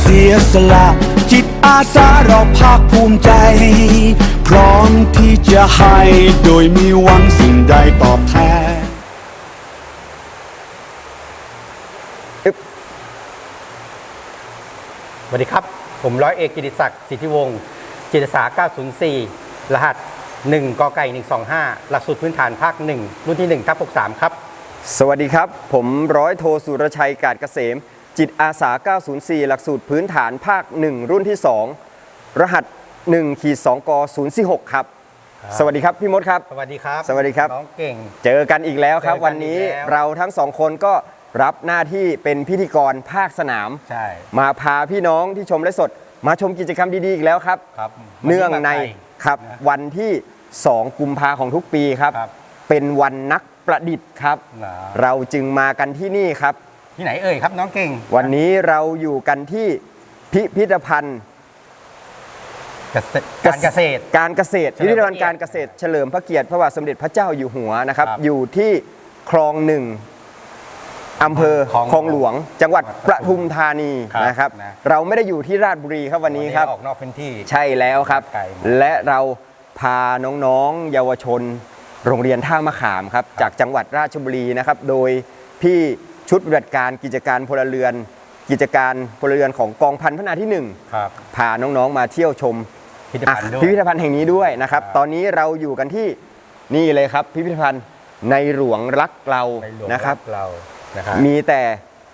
เสียสละ จิตอาสาเราภาคภูมิใจ พร้อมที่จะให้โดยมีหวังสิ่งใดตอบแทนสวัสดีครับ ผมร้อยเอกกิติศักดิ์สิทธิวงศ์จิตอาสา904 รหัส 1กไก่ 125 หลักสูตรพื้นฐานภาค 1 รุ่นที่1ทับ63 ครับ สวัสดีครับ ผมร้อยโทสุรชัยกาดเกษม จิตอาสา 904 หลักสูตรพื้นฐานภาค 1 รุ่นที่ 2 รหัส1ขีด2ก046 ครับ ครับ สวัสดีครับพี่มดครับ สวัสดีครับสวัสดีครับ น้องเก่ง เจอกันอีกแล้วครับ เจอกันวันนี้อีกแล้วเราทั้งสองคนก็รับหน้าที่เป็นพิธีกรภาคสนาม ใช่มาพาพี่น้องที่ชมและสด มาชมกิจกรรมดีๆอีกแล้วครับ ครับเนื่องในวัมาไกล ครับนะวันที่ 2 กุมภาของทุกปีครับ ครับ เป็นวันนักประดิษฐ์ครับ นะ เราจึงมากันที่นี่ครับ ที่ไหนเอ่ยครับน้องเก่งวันนี้เราอยู่กันที่พิพิธภัณฑ์เกษตรการเกษตร การเกษตรเฉลิพิมพิธพภัระณฑ์เกียรติการเกษตรเฉลิมพระเกียรติพระบาทสมเด็จพระเจ้าอยู่หัวนะครับ ครับอยู่ที่คลองหนึ่งอำเภอคลองคลองหลวง จังหวัดประทุมธานีครับนะครับ นะ เราไม่ได้อยู่ที่ราชบุรีครับวันนี้ครับ ออกนอกพื้นที่ ใช่แล้วครับ ไกลมากและเราพาน้องๆ เยาวชน โรงเรียนท่ามะขามครับ จากจังหวัดราชบุรีนะครับ โดยพี่ ชุดปฏิบัติการกิจการพลเรือน กิจการพลเรือนของกองพันพนาที่หนึ่งครับพาน้องๆมาเที่ยวชมพิพิธอะภัณฑ์ด้วยพิพิธภัณฑ์แห่งนี้ด้วยนะครับครับ ตอนนี้เราอยู่กันที่นี่เลยครับ พิพิธภัณฑ์ในหลวงรักเราในหลวงนะครับเรานะครับมีแต่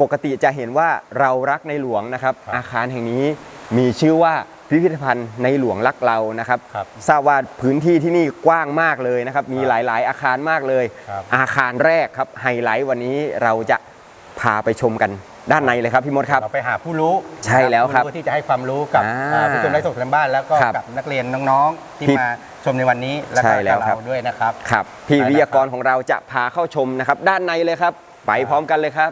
ปกติจะเห็นว่าเรารักในหลวงนะครับครับอาคารแห่งนี้มีชื่อว่าพิพิธภัณฑ์ในหลวงรักเรานะครับครับทราบว่าพื้นที่ที่นี่กว้างมากเลยนะครับ มีหลาย ๆ อาคารมากเลยครับอาคารแรกครับไฮไลท์วันนี้เราจะ พาไปชมกันด้านในเลยครับพี่มดครับ เราไปหาผู้รู้ใช่แล้วครับผู้ที่จะให้ความรู้กับอ่าอ่าผู้ชมไร้สดทางบ้านแล้วก็ครับกับนักเรียนน้องๆ ที่พี่มาชมในวันนี้และใช่ก็แล้วกับครับ เราด้วยนะครับ ครับพี่ได้แล้ววิทยากรของเราจะพาเข้าชมนะครับ ด้านในเลยครับ ไปพร้อมกันเลยครับ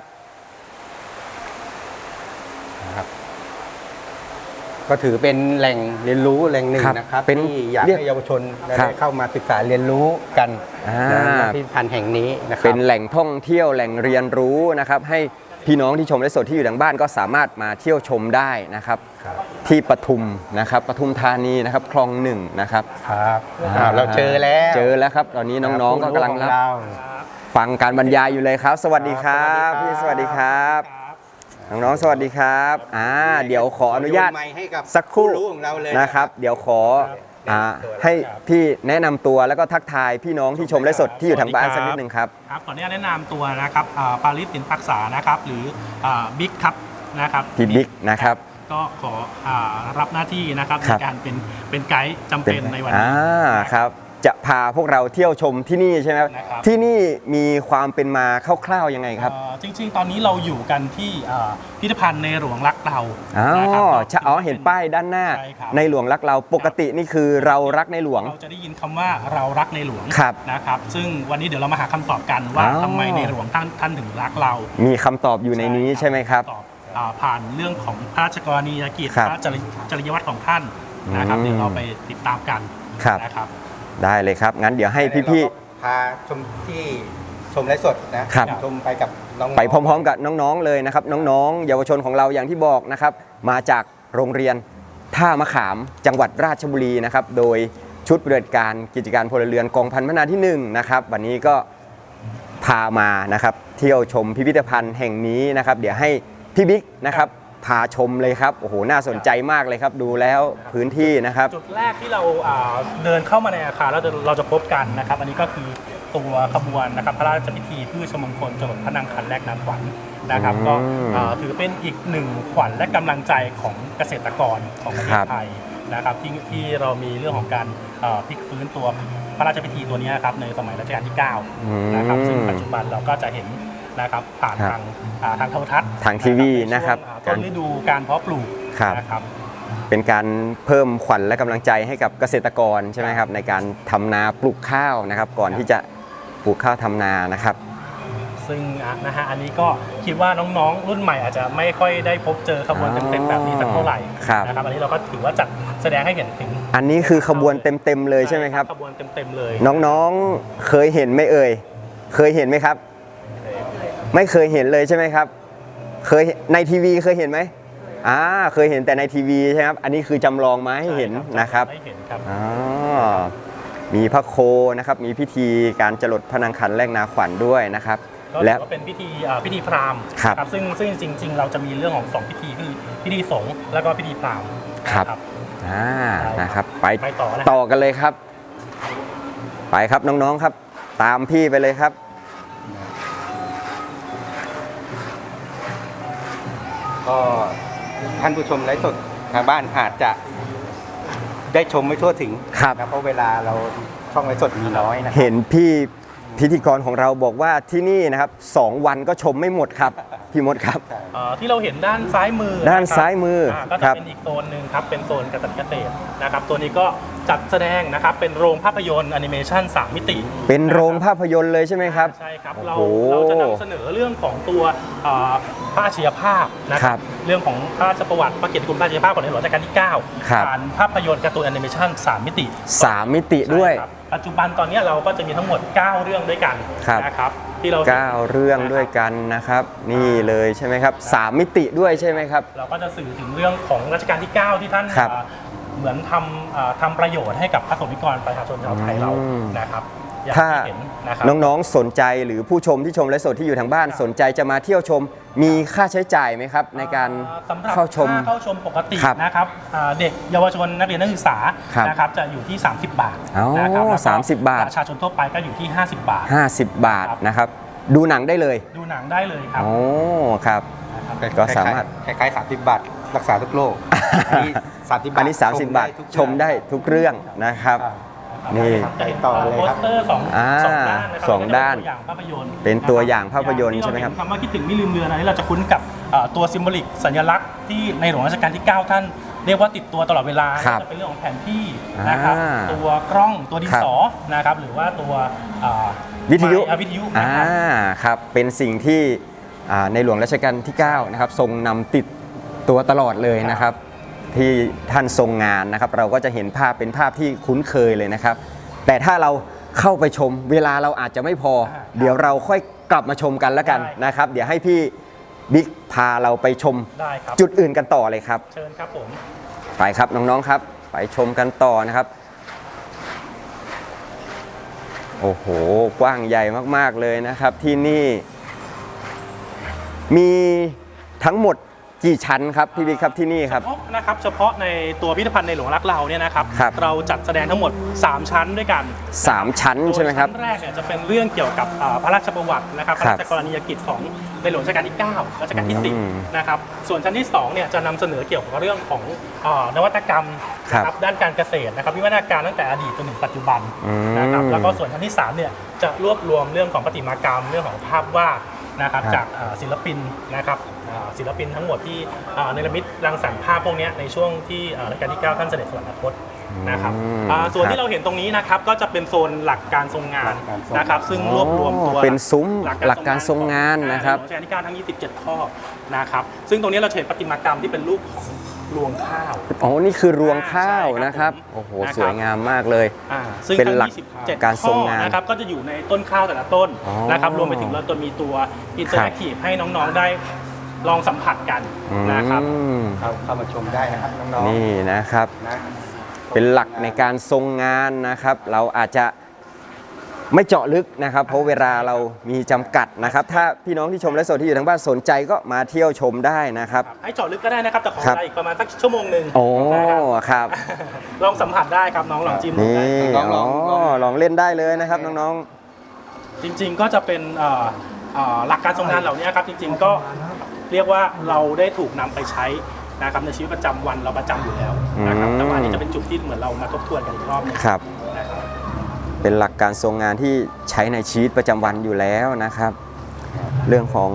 ก็ถือเป็นแหล่งเรียนรู้แหล่งหนึ่งครับนะครับเป็นที่อยากเรียกให้เยาวชนได้ครับเข้ามาศึกษาเรียนรู้กันอ่า ในพิพิธภัณฑ์แห่งนี้นะครับเป็นแหล่งท่องเที่ยวแหล่งเรียนรู้นะครับ ให้พี่น้องที่ชมและสดที่อยู่ทางบ้านก็สามารถมาเที่ยวชมได้นะครับ ครับ ที่ปทุมนะครับปทุมธานีนะครับคลองหนึ่งนะครับครับอ่าเราเจอแล้วเจอแล้วครับ ตอนนี้น้องๆก็กำลังผู้รับขอเรา ฟังการบรรยายอยู่เลยครับ สวัสดีครับครับพี่สวัสดีครับ น้องๆ สวัสดีครับ อ่า เดี๋ยวขออนุญาตโยนไมค์ให้กับสักครู่ผู้รู้ของเราเลยนะครับ เดี๋ยวขออ่าแนะนำตัวให้ครับพี่แนะนำตัวแล้วก็ทักทายพี่น้องที่ชมและสดที่อยู่ทางบ้านสักนิดหนึ่งครับ ครับขออนุญาตแนะนำตัวนะครับอ่าปาริสสินปักษานะครับ หรืออ่าบิ๊กครับนะครับพี่บิ๊กนะครับ ก็ขออ่ารับหน้าที่นะครับครัในบการเป็นเป็นไกด์จำเป็นในวันอ่านี้ครับ จะพาพวกเราเที่ยวชมที่นี่ใช่ไหมครับนะครับ ที่นี่มีความเป็นมาคร่าวๆยังไงครับ เอ่อจริงๆ ตอนนี้เราอยู่กันที่อ่าพิพิธภัณฑ์ในหลวงรักเราอ๋อนะครับใช่อ๋อเห็นป้ายด้านหน้า ใช่ครับ ในหลวงรักเราปกตินี่คือเรารักในหลวง เราจะได้ยินคำว่าเรารักในหลวงครับนะครับ ซึ่งวันนี้เดี๋ยวเรามาหาคำตอบกันว่าอ๋อ ทำไมในหลวงท่านท่านถึงรักเรามีคำตอบอยู่ในนี้ใช่ไหมครับ ตอบอ่าผ่านเรื่องของพระราชกรณียกิจครับพระจริจริยวัตรของท่านนะครับอืมเดี๋ยวเราไปติดตามกันครับ นะครับ ได้เลยครับ งั้นเดี๋ยวให้พี่เราก็พาชมที่ชมไลฟ์สดนะครับ ชมไปกับน้องๆไปพร้อมๆกับน้องๆเลยนะครับ น้องๆ เยาวชนของเราอย่างที่บอกนะครับ มาจากโรงเรียนท่ามะขามจังหวัดราชบุรีนะครับ โดยชุดปฏิบัติการกิจการพลเรือนกองพันพนาที่หนึ่งนะครับวันนี้ก็พามานะครับ เที่ยวชมพิพิธภัณฑ์แห่งนี้นะครับ เดี๋ยวให้พี่บิ๊กนะครับ พาชมเลยครับโอ้โหน่าสนใจมากเลยครับ ดูแล้วพื้นที่นะครับ จุดแรกที่เราอ่าเดินเข้ามาในอาคารแล้วเราจะพบกันนะครับ อันนี้ก็คือตัวขบวนนะครับพระราชพิธีพืชมงคลจรดพระนางคันแรกนาขวัญนะครับอืมก็อ่าถือเป็นอีกหนึ่งขวัญและกำลังใจของเกษตรกรของประเทครัศบ ไทยนะครับที่ที่เรามีเรื่องของการอ่าพลิกฟื้นตัวพระราชพิธีตัวนี้ครับในสมัยรัชกาลที่9นะครับซึ่งปัจจุบันเราก็จะเห็น นะครับผ่านครับทางอ่าทางโทรทัศน์ทางทีวีนะครับใช่วงอ่าต้นฤดูการเพาะปลูกครับ นะครับ เป็นการเพิ่มขวัญและกำลังใจให้กับเกษตรกรใช่ไหมครับในการทำนาปลูกข้าวนะครับ ก่อนที่จะปลูกข้าวทำนานะครับ ซึ่งอะนะฮะอันนี้ก็คิดว่าน้องๆ รุ่นใหม่อาจจะไม่ค่อยได้พบเจอขบวนเต็มๆแบบนี้สักเท่าไหร่ครับ นะครับอันนี้เราก็ถือว่าจัดแสดงให้เห็นถึงอันนี้คือขบวนเต็มๆเลยใช่ไหมครับ ขบวนเต็มๆเลย น้องๆเคยเห็นไหมเอ่ย เคยเห็นไหมครับ ไม่เคยเห็นเลยใช่ไหมครับ เคยในทีวีเคยเห็นไหมอ่าเคยเห็นแต่ในทีวีใช่ไหมครับ อันนี้คือจำลองมาให้เห็นนะครับให้เห็นครับอ๋อมีพระโคนะครับ มีพิธีการจรดพระนางขันแรกนาขวัญด้วยนะครับ ก็และถือว่าเป็นพิธีอ่าพิธีพราหมณ์ครับ ซึ่งซึ่งจริง ๆ เราจะมีเรื่องของสองพิธีคือพิธีสงฆ์แล้วก็พิธีพราหมณ์ครับนะอ่าได้ครับนะครับ ไปไปต่อนะต่อกันเลยครับ ไปครับน้องๆครับ ตามพี่ไปเลยครับ ก็ท่านผู้ชมไลฟ์สดทางบ้านอาจจะได้ชมไม่ทั่วถึงครับนะเพราะเวลาเราช่องไลฟ์สดมีน้อยนะครับ เห็นพี่ พิธีกรของเราบอกว่าที่นี่นะครับสองวันก็ชมไม่หมดครับ พี่มดครับ เอ่อที่เราเห็นด้านซ้ายมือด้านนะครับซ้ายมืออ่ก็คจะรับเป็นอีกโซนหนึ่งครับ เป็นโซนการเกษตรนะครับตัวนี้ก็จัดแสดงนะครับ เป็นโรงภาพยนตร์แอนิเมชัน3มิติเป็นโรงนะคบภาพยนตร์เลยใช่ไหมครับ ใช่ครับ เราโอ้โหเราจะนำเสนอเรื่องของตัวเอ่อพระอาชญาภาพนะคครัรับบเรื่องของพระราชประวัติพระเกียรติคุณพระอาชญาภาพของในหลวงรัชกาลที่ 9 ครับ ผ่านภาพยนตร์การ์ตูนแอนิเมชัน3มิติ สามมิติด้วย ใช่ครับ ปัจจุบันตอนนี้เราก็จะมีทั้งหมด 9 เรื่องด้วยกันครับ นะครับที่เราห็น9เรื่องด้วยกันนะครับ นี่เลยใช่ไหมครับสามมิติด้วยใช่ไหมครับ เราก็จะสื่อถึงเรื่องของรัชกาลที่ 9 ที่ท่านครับอ่าเหมือนทำอ่าทำประโยชน์ให้กับพระสงฆ์นิกรประชาชนชาวไทยเราอืมนะครับ อย่างถ้าที่เห็นนะครับ น้องๆสนใจหรือผู้ชมที่ชมไลฟ์สดที่อยู่ทางบ้านสนใจจะมาเที่ยวชม มีค่าใช้จ่ายไหมครับ ในการอ่สำหรับเข้าชม ค่เข้าชมปกติครับนะครับอ่าเด็กเยาวชนนักเรียนนักศึกษาครับนะครับจะอยู่ที่ 30 บาทอ๋อนะครับแล้วก็30บาท ประชาชนทั่วไปก็อยู่ที่ 50 บาท 50 บาทนะครับ ดูหนังได้เลยดูหนังได้เลยครับโอ้ครับก็สามารถคล้ายๆ30 บาท รักษาทุกโรคอันนี้30บาทอันนี้ 30 บาท ชมได้ทุกเรื่องนะครับ นี่ ใจต่อเลยโปคสรับเตอร์สองอ่าสองด้านนะครับสองด้าน เป็นตัวอย่างภาพยนตร์เป็นตัวอย่างภาพยนตร์อางที่ใช่ไหมครับ เาเนคำว่าคิดถึงไม่ลืมเรือนอันนี้เราจะคุ้นกับเอ่อตัวซิมโบลิกสัญลักษณ์ที่ในหลวงรัชกาลที่ 9 ท่าน เรียกว่าติดตัวตลอดเวลาครับจะเป็นเรื่องของแผนที่นะครับอ่าตัวกล้องตัวดินครับสอนะครับหรือว่าตัวเอ่อวิทยุ ไมค์อะวิทยุอ่านะครับ ครับ เป็นสิ่งที่อ่าในหลวงรัชกาลที่ 9 นะครับ ทรงนำติดตัวตลอดเลยนะครับ ที่ท่านทรงงานนะครับ เราก็จะเห็นภาพเป็นภาพที่คุ้นเคยเลยนะครับ แต่ถ้าเราเข้าไปชมเวลาเราอาจจะไม่พออ่าครับเดี๋ยวเราค่อยกลับมาชมกันแล้วกันได้นะครับ เดี๋ยวให้พี่บิ๊กพาเราไปชมได้ครับจุดอื่นกันต่อเลยครับ เชิญครับผมไปครับน้องๆครับ ไปชมกันต่อนะครับ โอ้โหกว้างใหญ่มากๆเลยนะครับที่นี่ มีทั้งหมด กี่ชั้นครับพี่บิ๊กครับที่นี่ครับ เฉพาะนะครับเฉพาะในตัวพิพิธภัณฑ์ในหลวงรักเราเนี่ยนะครับ ครับ เราจัดแสดงทั้งหมด 3 ชั้นด้วยกันสามชั้นใช่ไหมครับ โดยชั้นแรกเนี่ยจะเป็นเรื่องเกี่ยวกับอ่าพระราชประวัตินะครับพครัระบราชกรณียกิจของในหลวงรัชกาลที่ 9 รัชกาลที่ อืม10 นะครับ ส่วนชั้นที่2เนี่ยจะนำเสนอเกี่ยวกับเรื่องของอานวัตกรรมครับนะครับด้านการเกษตรนะครับวิวัฒนาการตั้งแต่อดีตจนถึงปัจจุบันอืมนะครับแล้วก็ส่วนชั้นที่3เนี่ยจะรวบรวมเรื่องของประติมากรรมเรื่องของภาพวาด นะครับครับจากอ่าศิลปินนะครับอ่าศิลปินทั้งหมดที่อ่าเนรมิตรังสรรค์ภาพพวกเนี้ยในช่วงที่อ่ารัชกาลที่ 9 ท่านเสด็จสวรรคตนะครับอืมอ่าส่วนครับที่เราเห็นตรงนี้นะครับก็จะเป็นโซนหลักการทรงงานหลักการทรงงานนะครับซึ่งรวบรวมตัวอ๋อเป็นซุ้มหลักการทรงงานนะครับของรัชกาลที่ 9 ทั้ง 27 ข้อนะครับซึ่งตรงนี้เราจะเห็นประติมากรรมที่เป็นรูปของ รวงข้าว อ๋อ นี่คือรวงข้าวใช่ครับนะครับผมโอ้โหนะครับ สวยงามมากเลย อ่าซึ่งเป็นทั้งหลัก27การทรงงานข้อนะครับก็จะอยู่ในต้นข้าวแต่ละต้นอ๋อนะครับรวมไปถึงเราจะมีตัวอินเตอร์แอคทีฟให้น้องๆได้ลองสัมผัสกันนะครับอืมเข้าเข้ามาชมได้นะครับน้องๆนี่นะครับนะ เป็นหลักในการทรงงานนะครับ เราอาจจะ ไม่เจาะลึกนะครับ เพราะเวลาเรามีจำกัดนะครับ ถ้าพี่น้องที่ชมและสดที่อยู่ทางบ้านสนใจก็มาเที่ยวชมได้นะครับ ให้เจาะลึกก็ได้นะครับ แต่ขอครับเวลาอีกประมาณสักชั่วโมงหนึ่งโอ้นะครับครับ ลองสัมผัสได้ครับน้องลองจิ้มดูนี่ได้ลองลอ๋องอลองเล่นได้เลยนะครับน้องจริง ๆ ก็จะเป็นเอ่อเอ่อหลักการทรงงานเหล่านี้ครับจริง ๆ ก็เรียกว่าเราได้ถูกนำไปใช้นะครับในชีวิตประจำวันเราประจำอยู่แล้วนะครับแต่ว่าอันนี้จะเป็นจุดที่เหมือนเรามาทบทวนกันอีกรอบหนึง ๆครับนะครับ เป็นหลักการทรงงานที่ใช้ในชีวิตประจำวันอยู่แล้วนะครับ เรื่องของ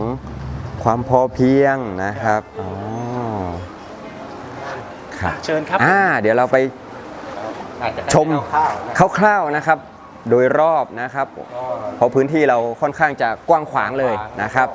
ความพอเพียงนะครับอ๋อครับเชิญครับอ่าเดี๋ยวเราไปอาจจะได้ชมคร่าวๆนะคร่าวๆนะครับ โดยรอบนะครับก็เพราะพื้นที่เราค่อนข้างจะกว้างขวางเลยนะครับ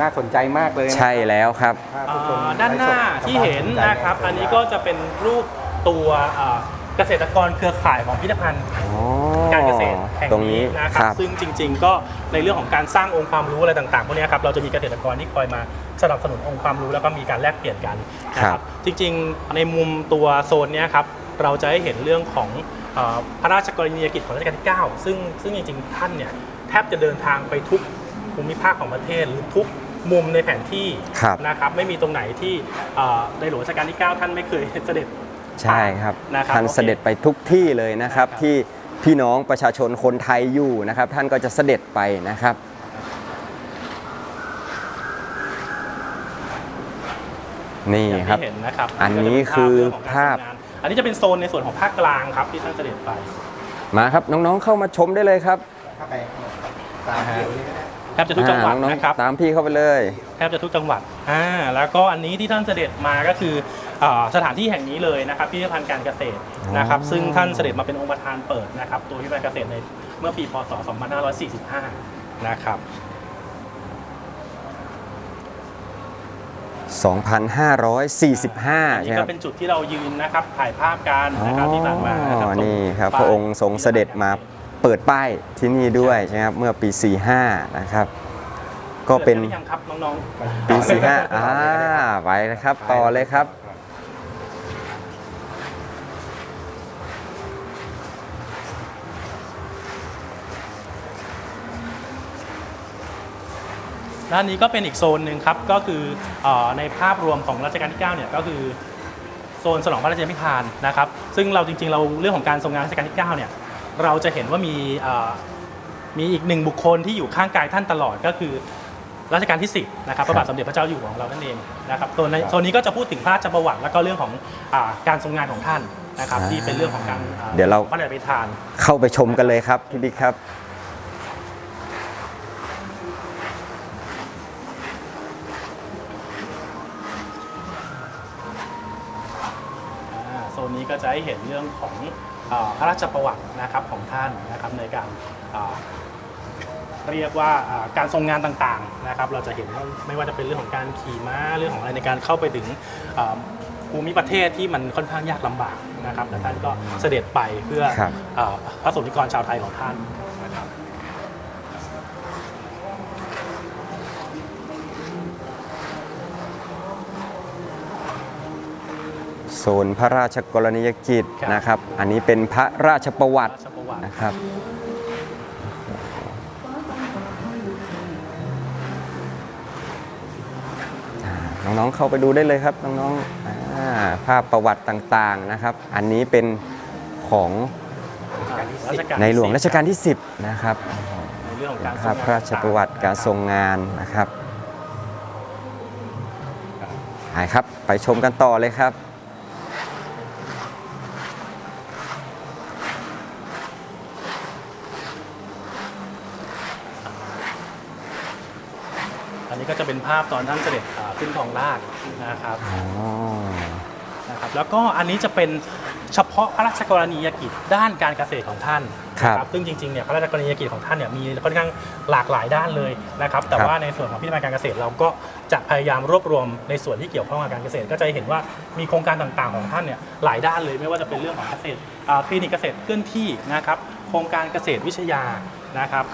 น่าสนใจมากเลยนะใช่แล้วครับถ้าเอ่ผู้ชมอด้านหน้าที่เห็นนะครับ อันนี้ก็จะเป็นรูปตัวเอ่อเกษตรกรเครือข่ายของพิพิธภัณฑ์อ๋อ การเกษตรแห่งตรงนี้นี้นะครัครับบ ซึ่งจริง ๆ ก็ในเรื่องของการสร้างองค์ความรู้อะไรต่างๆพวกเนี้ยครับเราจะมีเกษตรกรที่คอยมาสนับสนุนองค์ความรู้แล้วก็มีการแลกเปลี่ยนกันนะคครัรับบ จริงๆ ในมุมตัวโซนเนี้ยครับเราจะให้เห็นเรื่องของเอ่อพระราชกรณียกิจของรัชกาลที่ 9 ซึ่งซึ่งจริงๆท่านเนี่ยแทบจะเดินทางไปทุกภูมิภาคของประเทศหรือทุกมุมในแผนที่ครับ นะครับไม่มีตรงไหนที่เอ่อในหลวงรัชกาลที่ 9 ท่านไม่เคยเสด็จ ใช่ครับ นะครับท่านโอเคเสด็จไปทุกที่เลยนะครับครับที่ พี่น้องประชาชนคนไทยอยู่นะครับ ท่านก็จะเสด็จไปนะครับนี่อย่างครับที่เห็นนะครับอันนี้คือก็จะเป็นภาพเรื่องของการทำงานอันนี้จะเป็นโซนในส่วนของภาคกลางครับที่ท่านเสด็จไป มาครับน้องๆเข้ามาชมได้เลยครับแทบจะทุกจังหวัดอ่าน้องนะครับๆตามพี่เข้าไปเลย แทบจะทุกจังหวัดอ่าแล้วก็อันนี้ที่ท่านเสด็จมาก็คืออ่า สถานที่แห่งนี้เลยนะครับพิพิธภัณฑ์การเกษตรนะครับอ๋อซึ่งท่านเสด็จมาเป็นองค์ประธานเปิดนะครับตัวพิพิธภัณฑ์การเกษตรในเมื่อปีพศ 2545 นะครับ 2,545อันใช่นี้คก็รับเป็นจุดที่เรายืนนะครับถ่ายภาพกันอ๋อนะครับที่ผ่านมานะครับนี่ครับป้ายพระองค์ทรงเสด็จมาเปิดป้ายที่นี่ด้วยใช่ไหมครับ เมื่อปี 45 นะครับ ก็เป็นหรือยังครับน้องๆ ปี 45 อ่า ไปนะครับ ต่อเลยครับ ด้านนี้ก็เป็นอีกโซนหนึ่งครับก็คือเออในภาพรวมของรัชกาลที่9เนี่ยก็คือโซนฉลองพระราชนิพพานนะครับซึ่งเราจริงๆเราเรื่องของการทรงงานรัชกาลที่9เนี่ยเราจะเห็นว่ามีเอ่อมีอีกหนึ่งบุคคลที่อยู่ข้างกายท่านตลอดก็คือรัชกาลที่ 10นะครับพระบาทสมเด็จพระเจ้าอยู่หัวของเรานั่นเองนะครับโซนในโซนนี้ก็จะพูดถึงพระราชประวัติแล้วก็เรื่องของอาการทรงงานของท่านนะครับอ่าที่เป็นเรื่องของการอ่เดี๋ยวเราพระราชพิธาน เข้าไปชมกันเลยครับพี่บิ๊กครับ นนี้ก็จะให้เห็นเรื่องของอาพระราชประวัตินะครับของท่านนะครับในการอ่าเรียกว่าอ่าการทรงงานต่างๆนะครับ เราจะเห็นว่าไม่ว่าจะเป็นเรื่องของการขี่ม้าเรื่องของอะไรในการเข้าไปถึงอ่าภูมิประเทศที่มันค่อนข้างยากลำบากนะครับแต่ท่านก็เสด็จไปเพื่อครับอาพระสงฆ์นิกรชาวไทยของท่าน นะครับโซนพระราชกรณียกิจนะครับ อันนี้เป็นพระราชประวัพติระราชประวัตินะครับอ่าน้องๆเข้าไปดูได้เลยครับน้องๆอ่าภาพประวัติต่างๆนะครับ อันนี้เป็นของรัชกาลในหลวงที่รัชกาลที่ 10 นะครับในเรื่องของการภาพพระราชประวัติการทรงงานนะครับไปครับ ไปชมกันต่อเลยครับ อันนี้ก็จะเป็น ภาพตอนท่านเสด็จอ่าขึ้นทองราชนะครับ อ๋อ นะครับแล้วก็อันนี้จะเป็นเฉพาะพระราชกรณียกิจด้านการเกษตรของท่านครับนะซึ่งจริงๆเนี่ยพระราชกรณียกิจของท่านเนี่ยมีค่อนข้างหลากหลายด้านเลยนะครับ แต่ครับ ว่าในส่วนของพิธีการเกษตรเราก็จะพยายามรวบรวมในส่วนที่เกี่ยวข้องกับการเกษตร ก็จะเห็นว่ามีโครงการต่างๆของท่านเนี่ยหลายด้านเลยไม่ว่าจะเป็นเรื่องของเกษตรอ่าคลินิกเกษตรเคลื่อนที่นะครับ โครงการเกษตรวิทยานะครับ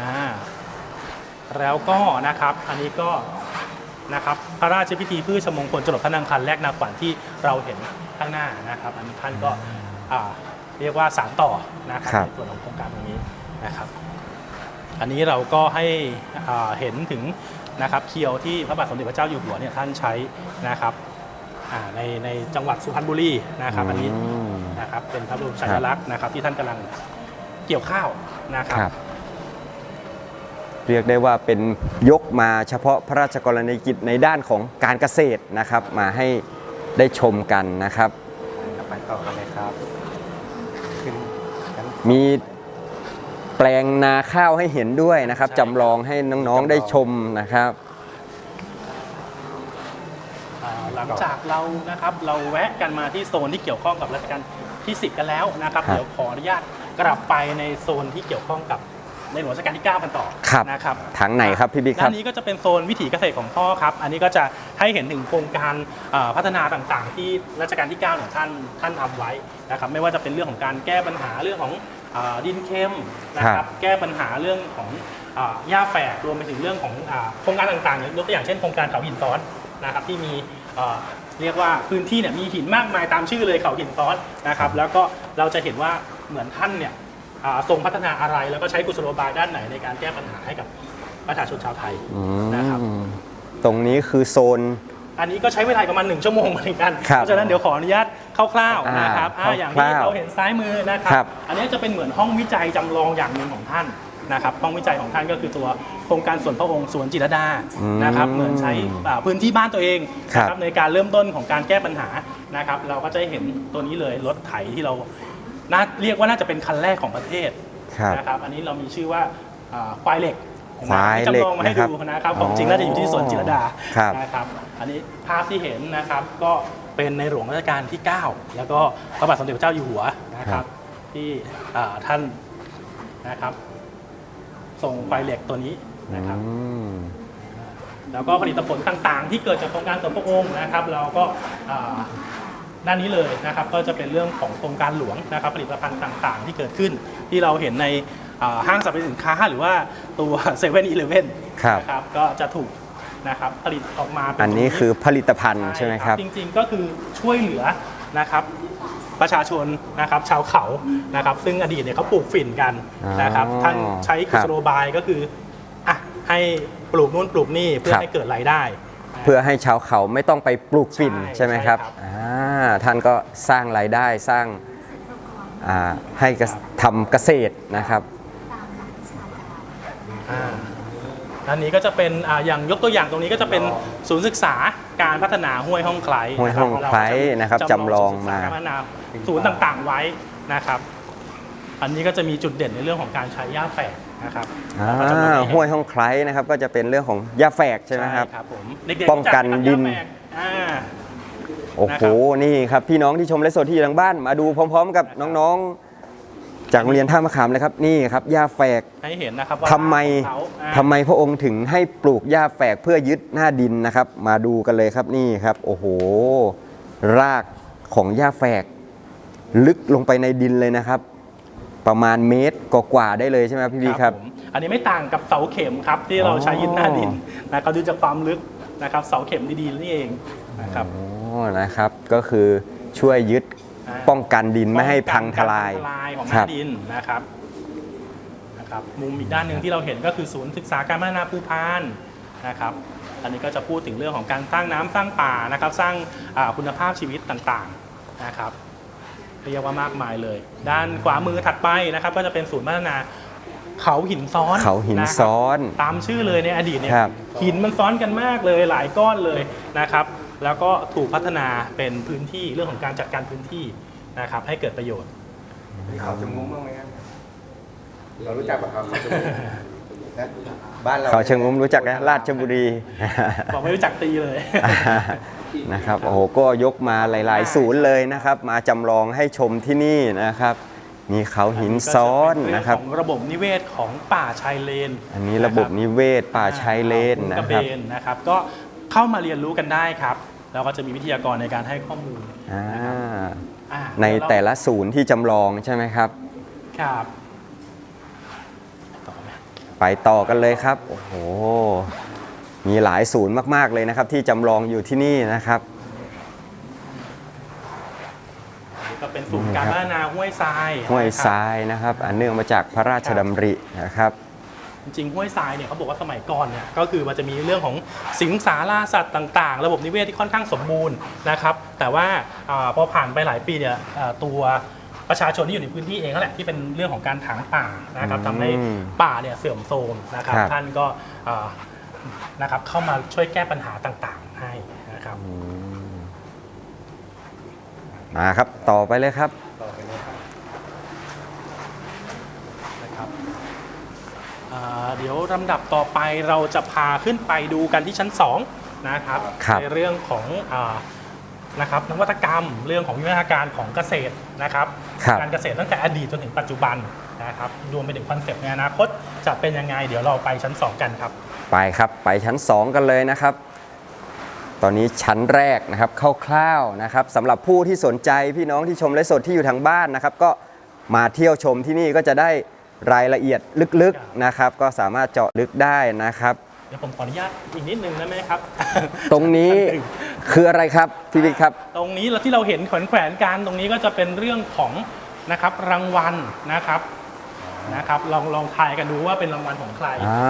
อ่า แล้วก็นะครับอันนี้ก็นะครับพระราชพิธีพืชมงคลจรดพระนางคันแรกนาขวัญที่เราเห็นข้างหน้านะครับอันนี้ท่านก็อ่าเรียกว่าสารต่อนะครับครับในส่วนของโครงการตรงนี้นะครับ อันนี้เราก็ให้อ่าเห็นถึงนะครับเคียวที่พระบาทสมเด็จพระเจ้าอยู่หัวเนี่ยท่านใช้นะครับอ่าในในจังหวัดสุพรรณบุรีนะครับอันนี้อืมนะครับเป็นพระบรมฉายาลักษณ์นะครับที่ท่านกำลังเกี่ยวข้าวนะครับครับ เรียกได้ว่าเป็นยกมาเฉพาะพระราชกรณียกิจในด้านของการเกษตรนะครับ มาให้ได้ชมกันนะครับ ไปต่อกันเลยครับขึ้นกันมีแปลงนาข้าวให้เห็นด้วยนะครับจำลองให้น้องๆได้ชมนะครับ อ่าหลังจากเรานะครับเราแวะกันมาที่โซนที่เกี่ยวข้องกับรัชกาลที่ 10 กันแล้วนะครับ ครับ เดี๋ยวขออนุญาตกลับไปในโซนที่เกี่ยวข้องกับ ในหลวงรัชกาลที่ 9 กันต่อครับนะครับทางไหนครับพี่บิ๊กคด้ารับนนี้ก็จะเป็นโซนวิถีเกษตรของพ่อครับ อันนี้ก็จะให้เห็นถึงโครงการอ่าพัฒนาต่างๆ ที่รัชกาลที่9เนี่ยท่านท่านทำไว้นะครับไม่ว่าจะเป็นเรื่องของการแก้ปัญหาเรื่องของอ่าดินเค็มนะคครัรับบแก้ปัญหาเรื่องของอ่าหญ้าแฝกรวมไปถึงเรื่องของอาโครงการต่างๆยกตัวอย่างเช่นโครงการเขาหินซ้อนนะครับที่มีเอ่อเรียกว่าพื้นที่เนี่ยมีหินมากมายตามชื่อเลยเขาหินซ้อนนะครับแล้วก็เราจะเห็นว่าเหมือนท่านเนี่ย อ่าทรงพัฒนาอะไร แล้วก็ใช้กุศโลบายด้านไหนในการแก้ปัญหาให้กับประชาชนชาวไทยอืนะครับมตรงนี้คือโซน อันนี้ก็ใช้เวลาประมาณ 1 ชั่วโมงเหมือนกัน ครับเพราะฉะนั้นเดี๋ยวขออนุญาตคร่าวๆอ่านนะครับอ่าอย่างที่คร่าวๆเราเห็นซ้ายมือนะครัครับ อันนี้จะเป็นเหมือนห้องวิจัยจำลองอย่างหนึ่งของท่านนะครับ ห้องวิจัยของท่านก็คือตัวโครงการสวนพระองค์สวนจิตรลดาอืมนะครับ เหมือนใช้อ่าพื้นที่บ้านตัวเองครับ นะครับในการเริ่มต้นของการแก้ปัญหานะครับ เราก็จะเห็นตัวนี้เลยรถไถที่เรา น่าเรียกว่าน่าจะเป็นคันแรกของประเทศครับนะครับ อันนี้เรามีชื่อว่าอ่าควายเหล็กควายเหล็กจำลองมาให้นะครับดูนะครับของจริงน่าจะอยู่ที่สวนจิตรลดาครับ นะครับ อันนี้ภาพที่เห็นนะครับก็เป็นในหลวงรัชกาลที่ 9 แล้วก็พระบาทสมเด็จพระเจ้าอยู่หัวนะคครัรับบที่อ่าท่านนะครับส่งไฟเหล็กตัวนี้นะครับ อืม แล้วก็ผลิตผลต่างๆ ที่เกิดจากโครงการสวนพระองค์นะครับ เราก็อ่า ด้านนี้เลยนะครับก็จะเป็นเรื่องของโครงการหลวงนะครับผลิตภัณฑ์ต่างๆ ที่เกิดขึ้นที่เราเห็นในอ่าห้างสรรพสินค้าหรือว่าตัวเซเว่นอีเลฟเว่นครับนะครับก็จะถูกนะครับผลิตออกมาเป็อันนี้คือผลิตภัณฑ์ใช่ไหมครับ จริงๆก็คือช่วยเหลือนะครับประชาชนนะครับชาวเขานะครับซึ่งอดีตเนี่ยเขาปลูกฝิ่นกันนะครับอ๋อท่านใช้ครักุบศโลบายก็คืออะให้ปลูกนู่นปลูกนี่เพื่อครับให้เกิดรายได้ เพื่อให้ชาวเขาไม่ต้องไปปลูกฝิ่นใช่ใช่ไหมครับใช่ครับอ่าท่านก็สร้างรายได้สร้างอ่าให้กระทำเกษตรนะครับอ่าอันนี้ก็จะเป็นอ่าอย่างยกตัวอย่างตรงนี้ก็จะเป็นศูนย์ศึกษาการพัฒนาห้วยห้องไคล้ห้วยห้องไคล้นะครับจำลองมาศูนย์ศึกษการพัฒนาศูนย์ต่างๆไว้นะครับ อันนี้ก็จะมีจุดเด่นในเรื่องของการใช้หญ้าแฝกนะครับอ่าเราก็จะมองเนห้วยห้องไคล้นะครับ ก็จะเป็นเรื่องของยาแฝกใช่ไหมครับครับผมเด็กๆป้องกันรู้จัไหมครับดินหญ้าแฝกอ่าโอ้นะโหครับนี่ครับพี่น้องที่ชมและสดที่อยู่ทางบ้านมาดูพร้อม ๆ กับน้องๆ จากโรงเรียนท่ามะขามเลยครับนี่ครับหญ้าแฝกให้เห็นนะครับว่าทำไมของเขาอ่าทำไมพระองค์ถึงให้ปลูกหญ้าแฝกเพื่อยึดหน้าดินนะครับ มาดูกันเลยครับนี่ครับ โอ้โห รากของหญ้าแฝก ลึกลงไปในดินเลยนะครับ ประมาณเมตรกว่าๆได้เลยใช่ไหมครับพี่บีครับ ผมอันนี้ไม่ต่างกับเสาเข็มครับที่เราใช้ยึดหน้าดินนะครับดูจากความลึกนะครับเสาเข็มดีๆนี่เองนะครับ โอ้นะครับ ก็คือช่วยยึดอ่า ป้องกันดินไม่ให้พังทลาย ป้องกันการพังทลายของหครัน้าบดินนะครับนะครับ มุมอีกด้านหนึ่งที่เราเห็นก็คือศูนย์ศึกษาการพัฒนาภูพานนะครับ อันนี้ก็จะพูดถึงเรื่องของการสร้างน้ำสร้างป่านะครับ สร้างอ่าคุณภาพชีวิตต่างๆนะครับ เรียกว่ามากมายเลย ด้านขวามือถัดไปนะครับ ก็จะเป็นศูนย์พัฒนาเขาหินซ้อนเขาหินนะครับซ้อน ตามชื่อเลยในอดีตเนี่ยครับ หินมันซ้อนกันมากเลยหลายก้อนเลยนะครับ แล้วก็ถูกพัฒนาเป็นพื้นที่เรื่องของการจัดการพื้นที่นะครับ ให้เกิดประโยชน์เขาจมุ้งบ้างไหมครับเรารู้จักปะครับเขาจมุ้งนะบ้านเราเขาเชิงงุ้มรู้จักนะราชบุรี บอกไม่รู้จักตีเลย นะครับโอ้โหก็ยกมาหลาย ๆ ศูนย์เลยนะครับ มาจำลองให้ชมที่นี่นะครับมีเขาหินซ้อนนะครับก็จเป็เองของระบบนิเวศของป่าชายเลน อันนี้ระบบนิเวศป่าชายเลนกนะระคเบรับนนะครับ ก็เข้ามาเรียนรู้กันได้ครับ แล้วก็จะมีวิทยากรในการให้ข้อมูลอ่าอ่าในแต่ละศูนย์ที่จำลองใช่ไหมครับครับต่อไหมไปต่อกันเลยครับ โอ้โห มีหลายศูนย์มาก ๆ เลยนะครับ ที่จำลองอยู่ที่นี่นะครับอันนี้ก็เป็นศูนย์การพัฒนาห้วยทรายห้วยนะครับทรายนะครับ อันเนื่องมาจากพระราชดำรินะครับ จริงๆห้วยทรายเนี่ยเขาบอกว่าสมัยก่อนเนี่ยก็คือมันจะมีเรื่องของสิงสาราสัตว์ต่างๆ ระบบนิเวศที่ค่อนข้างสมบูรณ์นะครับ แต่ว่าอาพอผ่านไปหลายปีเนี่ยอ่าตัวประชาชนที่อยู่ในพื้นที่เองนั่นแหละที่เป็นเรื่องของการถางป่านะครับอืมทำให้ป่าเนี่ยเสื่อมโทรมนะครับ ครับ ท่านก็อ่า นะครับเข้ามาช่วยแก้ปัญหาต่างๆ ให้นะครับมาครับ ต่อไปเลยครับนะครับอ่าเดี๋ยวลำดับต่อไปเราจะพาขึ้นไปดูกันที่ชั้น2นะครับครับ ในเรื่องของอานะครับนวัตกรรมเรื่องของวิวัฒนาการของเกษตรนะครับ ครับ การเกษตรตั้งแต่อดีตจนถึงปัจจุบันนะครับรวมไปถึงคอนเซปต์ในอนาคตจะเป็นยังไง เดี๋ยวเราไปชั้น 2 กันครับ ไปครับไปชั้น 2 กันเลยนะครับ ตอนนี้ชั้นแรกนะครับคร่าวๆนะครับสำหรับผู้ที่สนใจพี่น้องที่ชมและสดที่อยู่ทางบ้านนะครับ ก็มาเที่ยวชมที่นี่ก็จะได้รายละเอียดลึกๆนะครับ ก็สามารถเจาะลึกได้นะครับเดี๋ยวผมขออนุญาตอีกนิดนึงได้ไหมครับ ตรงนี้คืออะไรครับพี่บิ๊กครับ ตรงนี้เราที่เราเห็นแขวนแขวนๆกันตรงนี้ก็จะเป็นเรื่องของนะครับรางวัลนะครับ นะครับลองลองทายกันดูว่าเป็นรางวัลของใครอ่า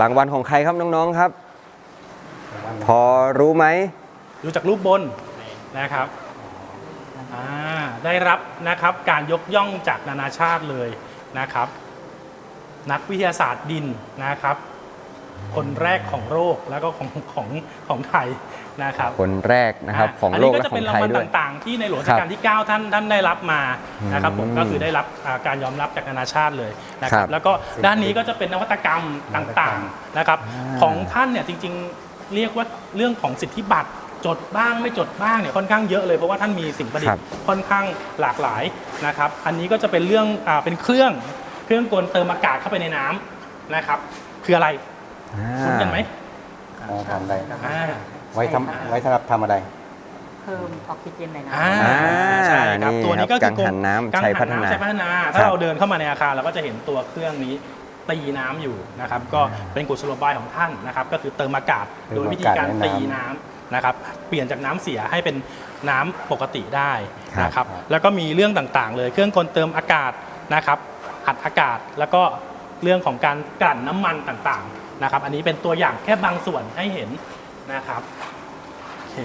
รางวัลของใครครับน้องๆครับ พอรู้ไหมดูจากรูปบนนะครับอ่าได้รับนะครับการยกย่องจากนานาชาติเลยนะครับ นักวิทยาศาสตร์ดินนะครับ คนแรกของโลกแล้วก็ของของของไทยนะครับคนแรกนะครับของอันโลนี้กก็และจะขอเป็นงราไทงยวัลด้วยต่างๆ ที่ในหลวงรัคชรับกาลที่ 9 ท่านท่านได้รับมานะครับผมอืมก็คือได้รับอ่าการยอมรับจากนานาชาติเลยนะคครัรับบแล้วก็ด้านนี้ก็จะเป็นนวัตกรรมต่างๆนะครับอ่าของท่านเนี่ยจริงๆเรียกว่าเรื่องของสิทธิบัตรจดบ้างไม่จดบ้างเนี่ยค่อนข้างเยอะเลยเพราะว่าท่านมีสิ่งประดิษฐ์ค่อนข้างหลากหลายนะครับอันนี้ก็จะเป็นเรื่องอ่าเป็นเครื่องเครื่องกลเติมอากาศเข้าไปในน้ำนะครับคืออะไรอ่า คุ้นกันไหมอ๋อทำอะไรอ่าไว้ทำไว้สำหรับทำอะไร เพิ่มออกซิเจนในน้ำอ่าอ่าใช่ครับนี่ตัวนี้ก็ครับคือกังหันน้ำกังชัยพัหันฒนาน้ำชัยพัฒนาครัถ้าบเราเดินเข้ามาในอาคารเราก็จะเห็นตัวเครื่องนี้ตีน้ำอยู่นะครับ ก็เป็นกุศโลบายของท่านนะครับ ก็คือเติมอากาศเติมโดยวิธีการอากาศในน้ำตีน้ำนะครับ เปลี่ยนจากน้ำเสียให้เป็นน้ำปกติได้นะคครัรับบแล้วก็มีเรื่องต่างๆ เลยเครื่องกลเติมอากาศนะครับอัดอากาศแล้วก็เรื่องของการกลั่นน้ำมันต่างๆ นะครับ อันนี้เป็นตัวอย่างแค่บางส่วนให้เห็นนะครับโอเค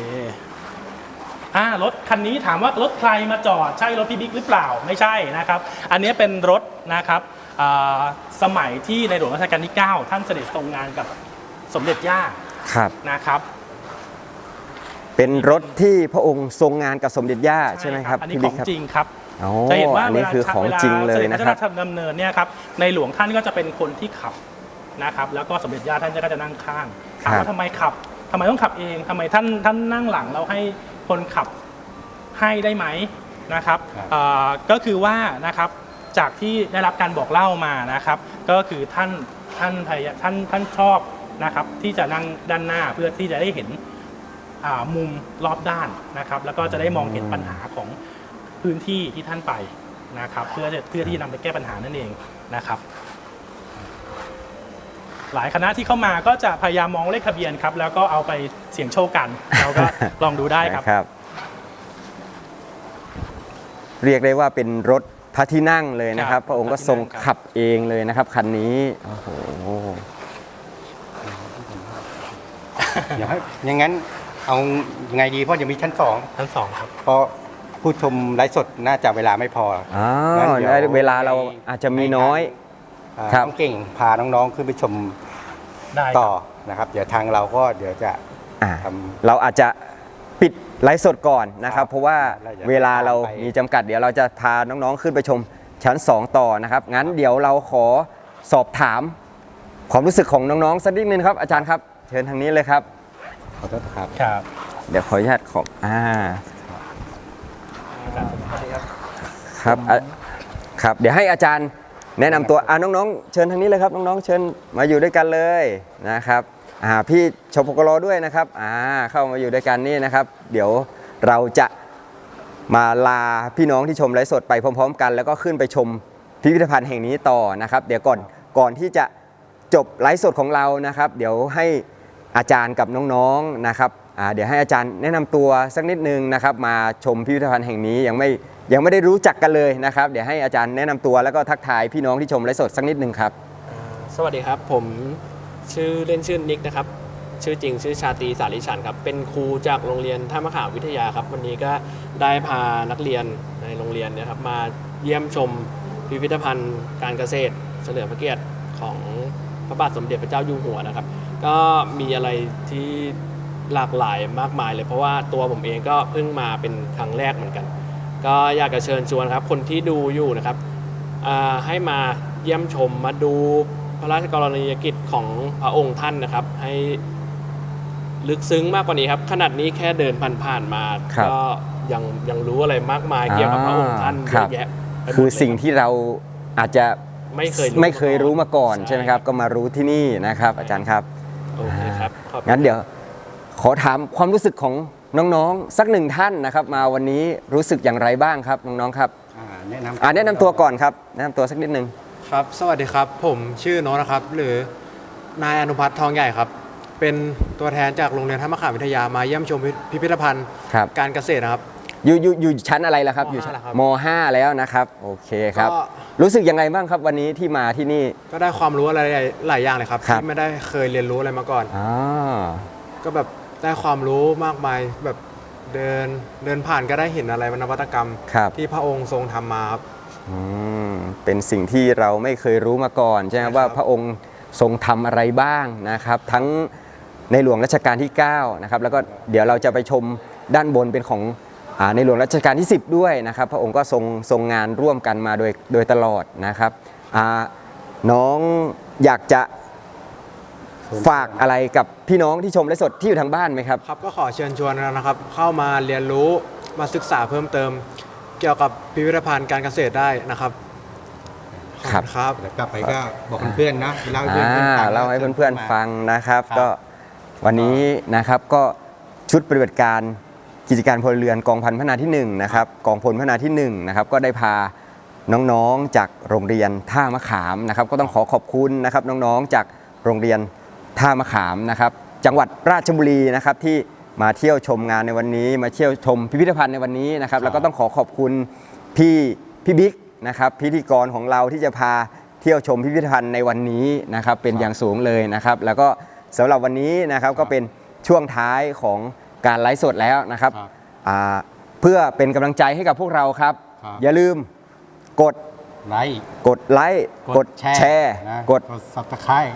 อ่ารถคันนี้ถามว่ารถใครมาจอดใช่รถพี่บิ๊กหรือเปล่าไม่ใช่นะครับ อันนี้เป็นรถนะครับอ่าสมัยที่ในหลวงรัชกาลที่ 9 ท่านเสด็จทรงงานกับสมเด็จย่าครับนะครับ เป็นรถที่พระองค์ทรงงานกับสมเด็จย่าใช่ไหมครับอันนี้พี่ขบิ๊อกงครับจริงครับโอ้จะเห็นว่าอันเวนี้ลาคือของจริงเลยนะเสคด็รับจพระราชดำเนินเนี่ยครับในหลวงท่านก็จะเป็นคนที่ขับ นะครับแล้วก็สมเด็จย่าท่านก็จะนั่งข้างถามครับว่าทำไมขับทำไมต้องขับเองทำไมท่านท่านนั่งหลังเราให้คนขับให้ได้ไหมนะครับครับเอ่อก็คือว่านะครับจากที่ได้รับการบอกเล่ามานะครับ ก็คือท่านท่านพยายท่านท่านชอบนะครับ ที่จะนั่งด้านหน้าเพื่อที่จะได้เห็นอ่ามุมรอบด้านนะครับ แล้วก็จะได้มองเห็นปัญหาของพื้นที่ที่ท่านไปนะครับ เพื่อจะเพื่อที่จะนำไปแก้ปัญหานั่นเองนะครับ หลายคณะที่เข้ามาก็จะพยายามมองเลขทะเบียนครับ แล้วก็เอาไปเสี่ยงโชคกัน เราก็ลองดูได้ครับ นะครับ เรียกได้ว่าเป็นรถพระที่นั่งเลยนะครับครับพระองค์ก็พระที่ทรงนั่งครับ ขับเองเลยนะครับคันนี้โอ้โหเดี๋ยวให้อย่างนั้นเอาไงดีเพราะยังมีชั้นสองทั้งสองครับ เพราะผู้ชมไลฟ์สดน่าจะเวลาไม่พอ อ้างั้วนเดี๋ยวได้เวลาเราอาจจะมีน้อย อ่าครับ น้องเก่งพาน้องๆขึ้นไปชมได้ต่อนะครับ เดี๋ยวทางเราก็เดี๋ยวจะ อ่าทำเราอาจจะปิดไลฟ์สดก่อนนะครับครับเพราะว่าเราจะเวลาเราไป มีจำกัด เดี๋ยวเราจะพาน้องๆขึ้นไปชมชั้น 2 ต่อนะครับงั้นเดี๋ยวเราขอสอบถาม ความรู้สึกของน้องๆสักนิดนึงครับอาจารย์ครับเชิญทางนี้เลยครับ ขอโทษครับ ครับ เดี๋ยวขออนุญาตขอบอ่าครับอะครับ เดี๋ยวให้อาจารย์ แนะนำตัวอ่าน้องๆ เชิญทางนี้เลยครับน้องๆ เชิญมาอยู่ด้วยกันเลยนะครับอ่าพี่ชพกรด้วยนะครับอ่าเข้ามาอยู่ด้วยกันนี่นะครับ เดี๋ยวเราจะมาลาพี่น้องที่ชมไลฟ์สดไปพร้อม ๆ กัน แล้วก็ขึ้นไปชมพิพิธภัณฑ์แห่งนี้ต่อนะครับ เดี๋ยวก่อนก่อนที่จะจบไลฟ์สดของเรานะครับ เดี๋ยวให้อาจารย์กับน้องๆนะครับอ่าเดี๋ยวให้อาจารย์แนะนำตัวสักนิดนึงนะครับ มาชมพิพิธภัณฑ์แห่งนี้ยังไม่ ยังไม่ได้รู้จักกันเลยนะครับ เดี๋ยวให้อาจารย์แนะนำตัวแล้วก็ทักทายพี่น้องที่ชมไลฟ์สดสักนิดนึงครับสวัสดีครับ ผมชื่อเล่นชื่อนิกนะครับชื่อจริงชื่อชาตรีสาริฉันครับเป็นครูจากโรงเรียนท่ามะขามวิทยาครับ วันนี้ก็ได้พานักเรียนในโรงเรียนนะครับมาเยี่ยมชมพิพิธภัณฑ์การเกษตร เฉลิมพระเกียรติของพระบาทสมเด็จพระเจ้าอยู่หัวนะครับ ก็มีอะไรที่หลากหลายมากมายเลยเพราะว่าตัวผมเองก็เพิ่งมาเป็นครั้งแรกเหมือนกัน ก็อยากจะเชิญชวนครับ คนที่ดูอยู่นะครับอ่าให้มาเยี่ยมชมมาดูพระราชกรณียกิจของพระองค์ท่านนะครับ ให้ลึกซึ้งมากกว่านี้ครับ ขนาดนี้แค่เดินผ่านๆมาครับก็ยังยังรู้อะไรมากมายเกี่ยวกับพระองค์ท่านคเยรับอะแยะไปหมดคือเลยสิ่งที่เราอาจจะไม่เคยไม่เคยรู้มาก่อนใช่ไหมครับ ก็มารู้ที่นี่นะครับ อาจารย์ครับโอเคครับขอบคุณงั้นเดี๋ยว ขอถามความรู้สึกของ น้องๆ สักหนึ่งท่านนะครับ มาวันนี้รู้สึกอย่างไรบ้างครับน้องๆครับอ่าแนะนำอ่าแนะนำตัวก่อนครับแนะนำตัวสักนิดนึงครับ สวัสดีครับ ผมชื่อโน้ตนะครับ หรือนายอนุพัฒน์ทองใหญ่ครับ เป็นตัวแทนจากโรงเรียนท่ามะขามวิทยามาเยี่ยมชมพิพิธภัณฑ์ครับการเกษตรนะครับ อยู่อยู่อยู่ชั้นอะไรล่ะครับมอยู่ชั้นห้าแล้วครับมห้าแล้วนะครับโอเคครับ ก็รู้สึกยังไงบ้างครับวันนี้ที่มาที่นี่ ก็ได้ความรู้อะไรหลายอย่างเลยครับครับ ที่ไม่ได้เคยเรียนรู้อะไรมาก่อนอ๋อก็แบบ ได้ความรู้มากมายแบบเดินเดินผ่านก็ได้เห็นอะไรนวัตกรรม ครับ ที่พระองค์ทรงทำมาครับ อืมเป็นสิ่งที่เราไม่เคยรู้มาก่อนใช่ไหมใช่ครับ ว่าพระองค์ทรงทำอะไรบ้างนะครับ ทั้งในหลวงรัชกาลที่9นะครับแล้วก็เดี๋ยวเราจะไปชมด้านบนเป็นของอาในหลวงรัชกาลที่ 10 ด้วยนะครับ พระองค์ก็ทรงทรงงานร่วมกันมาโดยโดยตลอดนะครับอ่าน้องอยากจะ ฝากอะไรกับพี่น้องที่ชมและสดที่อยู่ทางบ้านไหมครับ ครับก็ขอเชิญชวนนะครับ เข้ามาเรียนรู้มาศึกษาเพิ่มเติม เกี่ยวกับพิพิธภัณฑ์การเกษตรได้นะครับขอครับณครับ แล้วกลับไปก็บอกเพื่อนๆนะเล่าให้เพื่อนอ่าๆฟังเล่าให้เพื่อนๆฟังนะครับ ครับ ก็วันนี้นะครับก็ชุดปฏิบัติการกิจการพลเรือนกองพันพัฒนาที่1นะครับกองพลพัฒนาที่1นะครับก็ได้พาน้องๆจากโรงเรียนท่ามะขามนะครับ ก็ต้องขอขอบคุณนะครับน้องๆจากโรงเรียน ท่ามะขามนะครับจังหวัดราชบุรีนะครับที่มาเที่ยวชมงานในวันนี้ มาเที่ยวชมพิพิธภัณฑ์ในวันนี้นะครับแล้วก็ต้องขอขอบคุณพี่พี่บิ๊กนะครับพิธีกรของเราที่จะพาเที่ยวชมพิพิธภัณฑ์ในวันนี้นะครับเป็นอย่างสูงเลยนะครับ แล้วก็สำหรับวันนี้นะครับก็เป็นช่วงท้ายของการไลฟ์สดแล้วนะครับครับอ่าเพื่อเป็นกำลังใจให้กับพวกเราครับครับ อย่าลืมกดไลค์กดไลค์กดแชร์นะกดกด subscribe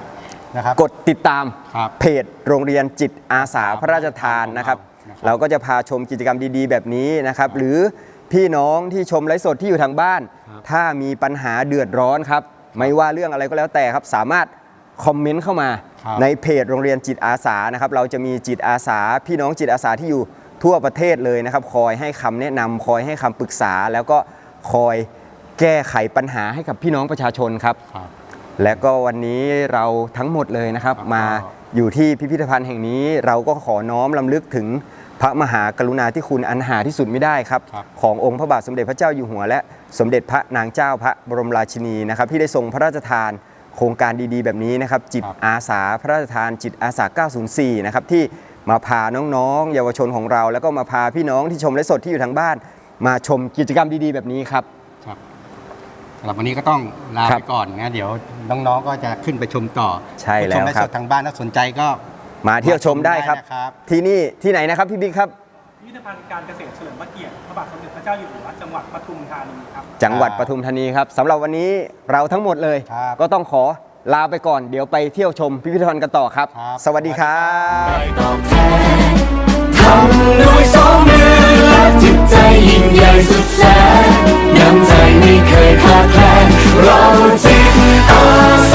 นะครับกดติดตามครับเพจโรงเรียนจิตอาสาพระราชทานนะครับนะครับ เราก็จะพาชมกิจกรรมดีๆ แบบนี้นะครับ หรือพี่น้องที่ชมไลฟ์สดที่อยู่ทางบ้าน ถ้ามีปัญหาเดือดร้อนครับ ไม่ว่าเรื่องอะไรก็แล้วแต่ครับ สามารถคอมเมนต์เข้ามาครับในเพจโรงเรียนจิตอาสานะครับ เราจะมีจิตอาสา พี่น้องจิตอาสาที่อยู่ทั่วประเทศเลยนะครับ คอยให้คำแนะนำคอยให้คำปรึกษา แล้วก็คอยแก้ไขปัญหาให้กับพี่น้องประชาชนครับครับ และก็วันนี้เราทั้งหมดเลยนะครับครับมาก็อยู่ที่พิพิธภัณฑ์แห่งนี้ เราก็ขอน้อมลำลึกถึงพระมหากรุณาธิคุณอันหาที่สุดไม่ได้ครับครับ ขององค์พระบาทสมเด็จพระเจ้าอยู่หัว และสมเด็จพระนางเจ้าพระบรมราชินีนะครับ ที่ได้ทรงพระราชทานโครงการดีๆ แบบนี้นะครับ จิตครับอาสาพระราชทานจิตอาสา 904 นะครับ ที่มาพาน้องๆ เยาวชนของเรา แล้วก็มาพาพี่น้องที่ชมและสดที่อยู่ทางบ้าน มาชมกิจกรรมดีๆ แบบนี้ครับครับสำ หรับวันนี้ก็ต้องลาครัไปบก่อนนะเดี๋ยวน้องๆก็จะขึ้นไปชมต่อใช่แล้วผู้ชมและครัสบ ดทางบ้านถ้าสนใจก็ มาเที่ยวชมได้ครับ มาชมได้นะครับ ที่นี่ที่ไหนนะครับพี่บิ๊กครับ พิพิธภัณฑ์การเกษตรเฉลิมพระเกียรติพระบาทสมเด็จพระเจ้าอยู่หัวจังหวัดปทุมธานีครับ จังหวัดปทุมธานีครับสำหรับวันนี้เราทั้งหมดเลย ครับก็ต้องขอลาไปก่อน เดี๋ยวไปเที่ยวชมพิพิธภัณฑ์กันต่อครับ ครับ สวัสดีครับทำด้วยสองมือ จิตใจยิ่งใหญ่สุดแสนน้ำใจไม่เคยขาดแคลนเราจิตอาสา